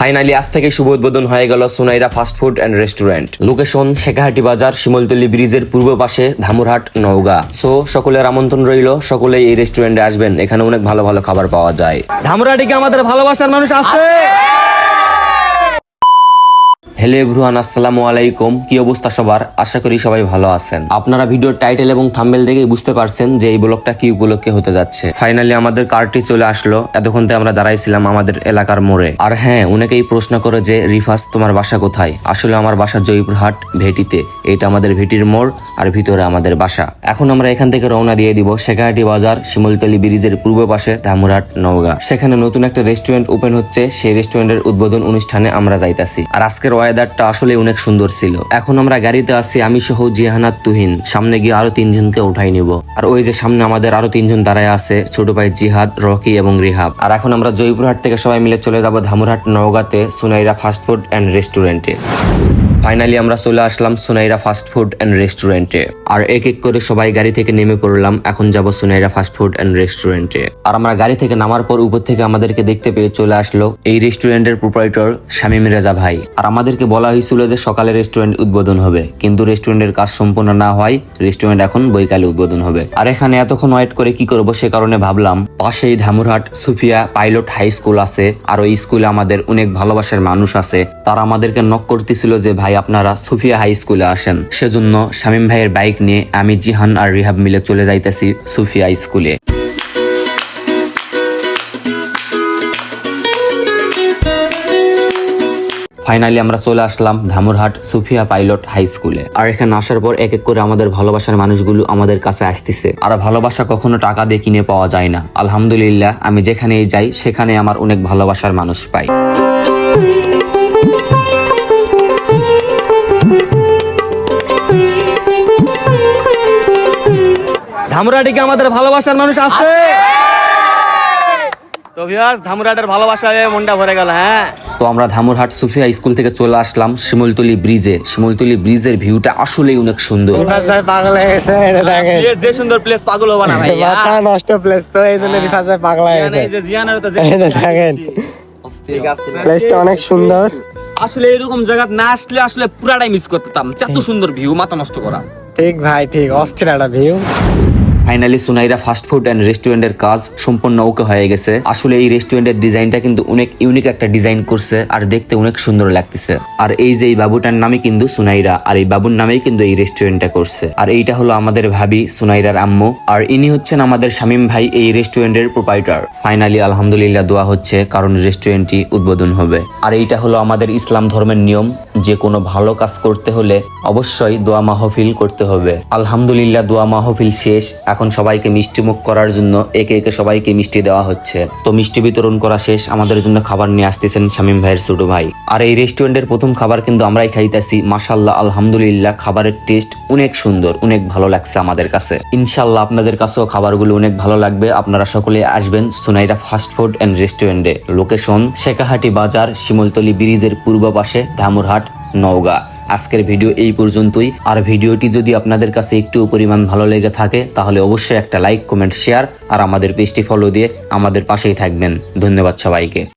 Finally আজ থেকে শুভ উদ্বোধন হয়ে গেল Sonaira fast food and restaurant location Shekhahati বাজার, শিমলতলি ব্রিজের পূর্ব পাশে ধামুরহাট, নওগাঁ। সো সকলের আমন্ত্রণ রইল, সকলেই এই রেস্টুরেন্টে আসবেন, এখানে অনেক ভালো ভালো খাবার পাওয়া যায়। ধামুরহাটিকে আমাদের ভালোবাসার মানুষ আছে। হ্যালো এভরিওয়ান, আসসালামু আলাইকুম। কি অবস্থা সবার? আশা করি সবাই ভালো আছেন। আপনারা ভিডিওর টাইটেল এবং থাম্বেল দেখেই বুঝতে পারছেন যে এই ব্লগটা কি উপলক্ষে হতে যাচ্ছে। ফাইনালি আমাদের কারটি চলে আসলো। এতক্ষণ থেকে আমরা দাঁড়াইছিলাম আমাদের এলাকার মোড়ে। আর হ্যাঁ অনেকেই প্রশ্ন করে যে, রিফাস, তোমার বাসা কোথায়? আসলে আমার বাসা জয়পুরহাট ভেটিতে। এটা আমাদের ভেটির মোড় আর ভিতরে আমাদের বাসা। এখন আমরা এখান থেকে রওনা দিয়ে দিব শেখাহাটি বাজার, শিমলতলি ব্রিজের পূর্ব পাশে ধামুরহাট নওগাঁ। সেখানে নতুন একটা রেস্টুরেন্ট ওপেন হচ্ছে। সেই রেস্টুরেন্টের উদ্বোধন অনুষ্ঠানে আমরা যাইতাছি। আর আজকের ওয়েদারটা আসলে অনেক সুন্দর ছিল। এখন আমরা গাড়িতে আছি, আমি সহ জিহানাত তুহিন। সামনে গিয়ে আরও তিনজনকে উঠাই নিব। আর ওই যে সামনে আমাদের আরও তিনজন দাঁড়ায় আছে, ছোট ভাই জিহাদ, রকি এবং রিহাব। আর এখন আমরা জয়পুরহাট থেকে সবাই মিলে চলে যাব ধামুরহাট নওগাঁতে সুনাইরা ফাস্টফুড অ্যান্ড রেস্টুরেন্টে। ফাইনালি আমরা চলে আসলাম সুনাইরা ফাস্ট ফুড অ্যান্ড রেস্টুরেন্টে আর এক এক করে সবাই গাড়ি থেকে নেমে পড়লাম, এখন যাব সুনাইরা ফাস্ট ফুড অ্যান্ড রেস্টুরেন্টে আর আমরা গাড়ি থেকে নামার পর উপর থেকে আমাদেরকে দেখতে পেয়ে চলে আসলো এই রেস্টুরেন্টের প্রোপাইটর শামীম রেজা ভাই। আর আমাদেরকে বলা হয়েছিল যে সকালে রেস্টুরেন্ট উদ্বোধন হবে, কিন্তু রেস্টুরেন্টের কাজ সম্পূর্ণ না হয় রেস্টুরেন্ট এখন বৈকালে উদ্বোধন হবে। আর এখানে এতক্ষণ ওয়েট করে কি করব সে কারণে ভাবলাম, পাশেই Dhamurhat, Sufia pilot high school আছে, আর ওই স্কুলে আমাদের অনেক ভালোবাসার মানুষ আছে, তারা আমাদেরকে নক করতেছিল যে, ভাই আপনারা সুফিয়া হাই স্কুলে আসেন। সেজন্য শামীম ভাইয়ের বাইক নিয়ে আমি জিহান আর রিহাব মিলে চলে যাইতেছি সুফিয়া স্কুলে। ফাইনালি আমরা চলে আসলাম ধামুরহাট সুফিয়া পাইলট হাই স্কুলে। আর এখানে আসার পর এক এক করে আমাদের ভালোবাসার মানুষগুলো আমাদের কাছে আসতেছে। আর ভালোবাসা কখনো টাকা দিয়ে কিনে পাওয়া যায় না। আলহামদুলিল্লাহ, আমি যেখানেই যাই, সেখানে আমার অনেক ভালোবাসার মানুষ পাই। ধামরাটিকে আমাদের ভালোবাসার মানুষ আছে তো ভিউয়ার্স ধামরাটের ভালোবাসায় মনটা ভরে গেল হ্যাঁ? তো আমরা ধামুরহাট সুফিয়া স্কুল থেকে চলে আসলাম শিমুলতলি ব্রিজে। শিমুলতলি ব্রিজের ভিউটা আসলেই অনেক সুন্দর। পাগল হয়ে দেখেন। যে- যে সুন্দর প্লেস পাগল হবা না ভাই মাথা নষ্ট প্লেস তো এই জন্য রিফাজ ভাই পাগল হয়ে গেছে। এই যে জিয়ানের তো যে- দেখেন। প্লেসটা অনেক সুন্দর। আসলে এরকম জায়গা না আসলে আসলে পুরাটাই মিস করতাম। এত সুন্দর ভিউ মাথা নষ্ট করা। ঠিক ভাই ঠিক অস্থির একটা view finally Sunaira fast food and রেস্টুরেন্টের কাজ সম্পূর্ণ ওকে হয়ে গেছে। আসলে এই রেস্টুরেন্টের ডিজাইনটা কিন্তু অনেক ইউনিক একটা ডিজাইন করছে আর দেখতে অনেক সুন্দর লাগতেছে। আর এই যে এই বাবুটার নামে কিন্তু সুনাইরা, আর এই বাবুর নামেই কিন্তু এই রেস্টুরেন্টটা করছে। আর এইটা হলো আমাদের ভাবি সুনাইরার আম্মু, আর ইনি হচ্ছেন আমাদের শামীম ভাই, এই রেস্টুরেন্টের প্রোপাইটার ফাইনালি আলহামদুলিল্লাহ দোয়া হচ্ছে, কারণ রেস্টুরেন্টটি উদ্বোধন হবে। আর এইটা হলো আমাদের ইসলাম ধর্মের নিয়ম, যে কোনো ভালো কাজ করতে হলে অবশ্যই দোয়া মাহফিল করতে হবে। আলহামদুলিল্লাহ, দোয়া মাহফিল শেষ এখন সবাইকে মিষ্টি মুখ করার জন্য একে একে সবাইকে মিষ্টি দেওয়া হচ্ছে। তো মিষ্টি বিতরণ করা শেষ, আমাদের জন্য খাবার নিয়ে আসতেছেন শামীম ভাইয়ের ছোট ভাই। আর এই রেস্টুরেন্টের প্রথম খাবার কিন্তু আমরাই খাইতেছি। মাসাল্লাহ আলহামদুলিল্লাহ, খাবারের টেস্ট অনেক সুন্দর, অনেক ভালো লাগছে আমাদের কাছে। ইনশাল্লাহ আপনাদের কাছেও খাবারগুলো অনেক ভালো লাগবে। আপনারা সকলে আসবেন সুনাইরা ফাস্ট ফুড অ্যান্ড রেস্টুরেন্টে। লোকেশন শেখাহাটি বাজার, শিমলতলি ব্রিজের পূর্ব পাশে, ধামুরহাট, নওগাঁ। আজকের ভিডিও এই পর্যন্তই। আর ভিডিওটি যদি আপনাদের কাছে একটু পরিমাণ ভালো লেগে থাকে, তাহলে অবশ্যই একটা লাইক, কমেন্ট, শেয়ার, আর আমাদের পেজটি ফলো দিয়ে আমাদের পাশেই থাকবেন। ধন্যবাদ সবাইকে।